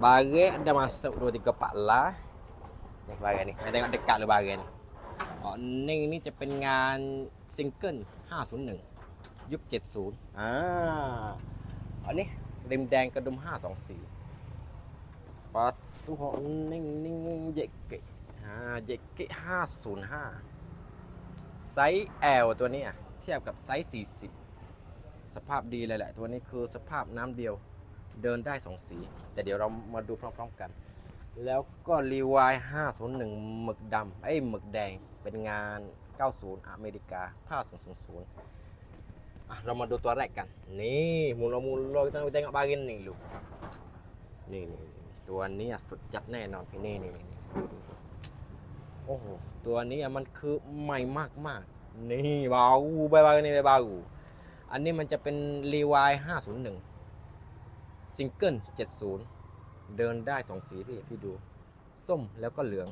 Baret dah masuk 2 3 kepala. Ni baret ni. Kita tengok dekat lu baret ni. Oh, ni ni จะเป็นงานซิงเกิล501 ยุค70อ่าอันนี้ริมแดงกระดุม 524ปัดสุหอนิ่งนิ่งเยกเกะอ่าเยกเกะ505 ไซส์ L ตัวนี้ยเทียบกับไซส์40 สภาพดีเลยแหละ ตัวนี้คือสภาพน้ำเดียว เดินได้สองสี แต่เดี๋ยวเรามาดูพร้อมๆกัน แล้วก็รีวาย501 หมึกดำไอ้หมึกแดงเป็นงาน 90 อเมริกา5000อะเรามาดูตัวแรกกัน นี่ mula-mula kita nak tengok barin ni lu นี่นี่นี่ตัวนี้สุดจัดแน่นอนพี่นี่นี่นี่โอ้โหตัวนี้อะมันคือใหม่มากๆนี่บาใบเบานี่บเบาอันนี้มันจะเป็นรีวาย501 ซิงเกิล70 เดินได้สองสีพี่พี่ดู ส้มแล้วก็เหลือง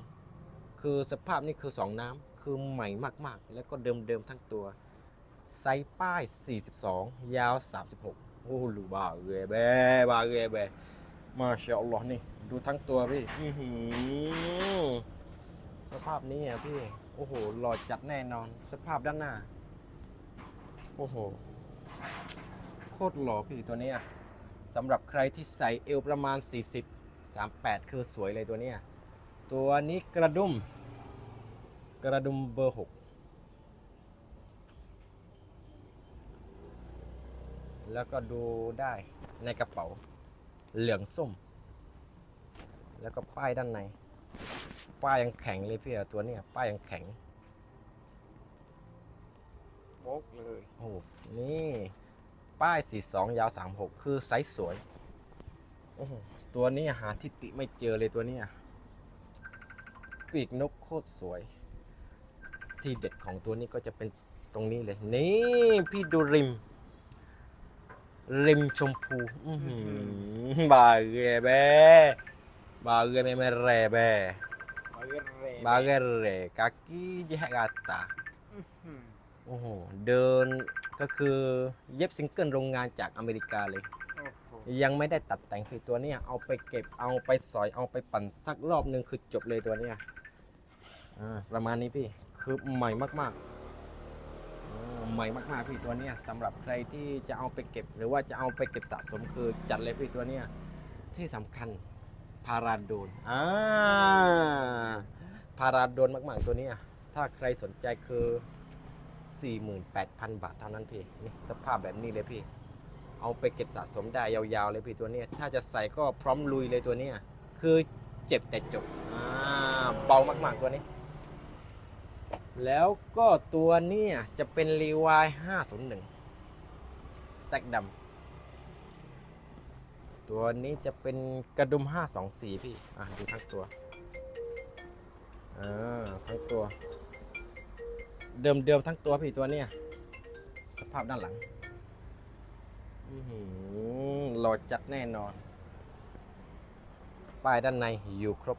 คือสภาพนี่คือสองน้ำคือใหม่มากๆ แล้วก็เดิมๆทั้งตัว ไซส์ป้าย 42 ยาว 36 โอ้หลูบาเรเบบาเรเบมาชาอัลลอฮ์นี่ ดูทั้งตัวพี่อือสภาพนี้อะพี่ โอ้โหหล่อจัดแน่นอน สภาพด้านหน้า โอ้โห โคตรหล่อพี่ตัวนี้ย สำหรับใครที่ใส่เอวประมาณ 40 38 คือสวยเลยตัวเนี้ยตัวนี้กระดุม กระดุมเบอร์ 6 แล้วก็ดูได้ในกระเป๋า เหลืองส้ม แล้วก็ป้ายด้านใน ป้ายยังแข็งเลยพี่อะตัวเนี้ยป้ายยังแข็งโบกเลย โอ้โหนี่ ป้าย 42 ยาว 36 คือไซส์สวย โอ้โห ตัวนี้หาทิติไม่เจอเลยตัวเนี้ยปีกนกโคตรสวย ที่เด็ดของตัวนี้ก็จะเป็นตรงนี้เลย นี่พี่ดูริม ริมชมพูอื้อหือบาเกเบบาเกเมเมเรเบมาเรียนเรบาเกเรกากิเจฮกาตาอืมโอ้โห เดิน ก็คือเย็บซิงเกิลโรงงานจากอเมริกาเลยโอ้โหยังไม่ได้ตัดแต่งคือตัวเนี้ยเอาไปเก็บเอาไปสอยเอาไปปั่นสักรอบหนึ่งคือจบเลยตัวเนี้ยอ่าประมาณนี้พี่คือใหม่มากๆอ่าใหม่มากๆพี่ตัวเนี้ยสำหรับใครที่จะเอาไปเก็บ หรือว่าจะเอาไปเก็บสะสมคือจัดเลยพี่ตัวเนี้ยที่สำคัญพาราโดนอ่าพาราโดนมากๆตัวเนี้ยถ้าใครสนใจคือ 48,000 บาทเท่านั้นพี่นี่สภาพแบบนี้เลยพี่ เอาไปเก็บสะสมได้ยาวๆเลยพี่ตัวนี้ ถ้าจะใส่ก็พร้อมลุยเลยตัวนี้คือเจ็บแต่จบอ่าเบามากๆตัวนี้ แล้วก็ตัวนี้จะเป็นรีวาย501แซกดำตัวนี้จะเป็นกระดุม 524 พี่ อะดูทั้งตัวอ่าทั้งตัว เดิมๆทั้งตัวพี่ตัวเนี้ยสภาพด้านหลังหล่อจัดแน่นอน ป้ายด้านในอยู่ครบ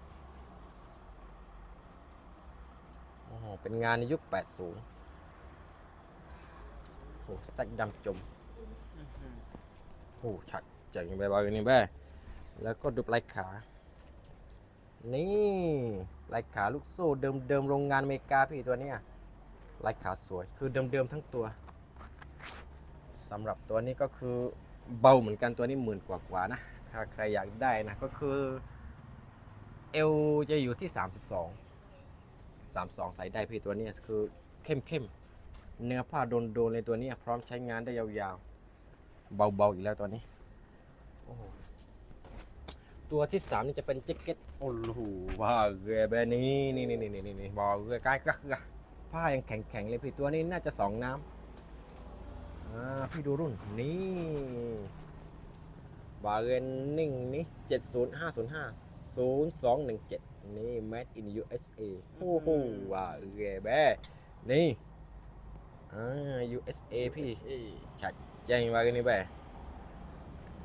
โอ้โหเป็นงานในยุค 80โอ้แซกดำจมโอ้ชัดเจ๋งไปบ้างนี่แม่แล้วก็ดูปลายขา นี่ลายขาลูกโซ่เดิมเดิมๆโรงงานอเมริกาพี่ตัวเนี้ย ลายขาสวย คือเดิมๆทั้งตัวสำหรับตัวนี้ก็คือเบาเหมือนกันตัวนี้หมื่นกว่ากว่าๆนะ ถ้าใครอยากได้นะ ก็คือเอวจะอยู่ที่ 32 32 ใส่ได้พี่ตัวนี้คือเข้มเข้มๆเนื้อผ้าโดนโดนๆเลยตัวนี้พร้อมใช้งานได้ยาวๆ เบาๆอีกแล้วตัวนี้ ตัวที่สามนี่จะเป็นแจ็คเก็ตโอ้โหว้าเกยแบบนี้นี่นี่นี่นี่นี่บอกเกยกายกักกะ ผ้ายังแข็งแข็งๆเลยพี่ตัวนี้น่าจะสองน้ำอ่าพี่ดูรุ่นนี่บาเกนนิ่งนี่เจ็ดศูนย์ห้าศูนย์ห้าศูนย์สองหนึ่งเจ็ดนี่ made in USA โอ้โหว้าวเกยแบบนี่อ่า USA พี่เอ้ยชัดแจ้งว่ากันนี่ไป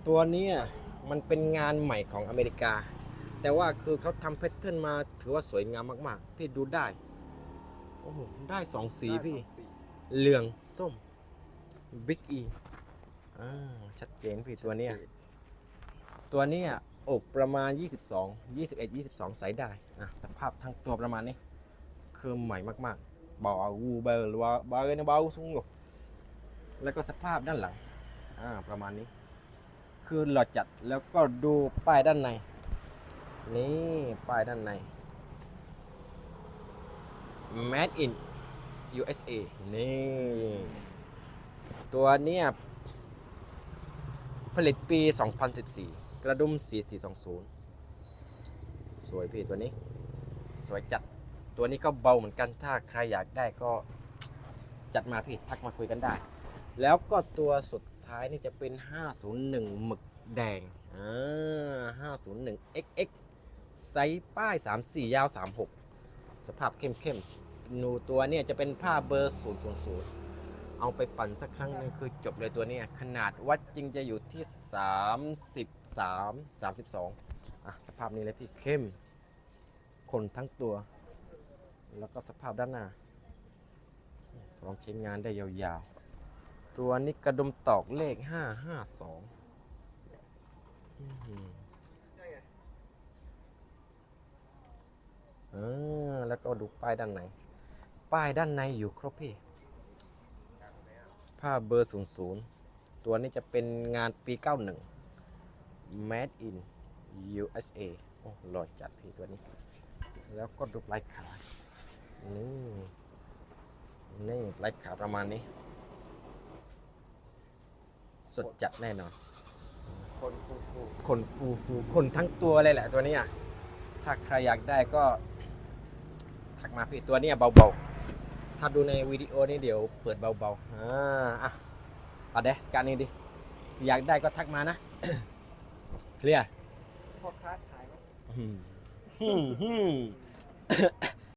ตัวเนี้ยมันเป็นงานใหม่ของอเมริกา แต่ว่าคือเขาทำแพทเทิร์นมาถือว่าสวยงามมากๆ พี่ดูได้ โอ้โห ได้สองสีพี่ได้สองสีเหลืองส้มบิ๊กอีอ่าชัดเจนพี่ตัวเนี้ยตัวเนี้ยอกประมาณ 22 21 22ใส่ได้อะสภาพทั้งตัวประมาณนี้คือใหม่มากๆเบาอูเบอร์หรือว่าเบาเนเบาสูงอยู่แล้วก็สภาพด้านหลังอ่าประมาณนี้ คือหล่อจัดแล้วก็ดูป้ายด้านใน นี่ป้ายด้านใน Made in USA นี่ ตัวเนี้ยผลิตปี 2014 กระดุม 4420 สวยพี่ตัวนี้ สวยจัด ตัวนี้ก็เบาเหมือนกัน ถ้าใครอยากได้ก็จัดมาพี่ ทักมาคุยกันได้ แล้วก็ตัวสุดท้ายนี่จะเป็น 501 หมึกแดง อ่า 501 XX ไซส์ป้าย 34 ยาว 36 สภาพเข้มๆ หนูตัวเนี่ยจะเป็นผ้าเบอร์000 เอาไปปั่นสักครั้งหนึงคือจบเลยตัวเนี้ขนาดวัดจริงจะอยู่ที่ 33 32อะสภาพนี้เลยพี่เข้มคนทั้งตัว แล้วก็สภาพด้านหน้าพร้อมใช้งานได้ยาวๆ ตัวนี้กระดุมตอกเลข 552อื้อหือเออแล้วก็ดูป้ายด้านใน ป้ายด้านในอยู่ครบพี่ ผ้าเบอร์00ตัวนี้จะเป็นงานปี 91 Made in USA โอ้หล่อจัดพี่ตัวนี้ แล้วก็ดูลายขานี่นี่ลายขาประมาณนี้ สดจัดแน่นอน คนฟูฟูคนฟูฟูคนทั้งตัวเลยแหละตัวเนี้ยถ้าใครอยากได้ก็ ทักมาพี่ตัวเนี้ยเบาๆ ถ้าดูในวิดีโอนี้เดี๋ยวเปิดเบาๆอ่าอะเอาเดสการนี้ดิ อยากได้ก็ทักมานะ เคลียร์พ่อค้าขายไหมอืมอืมอืม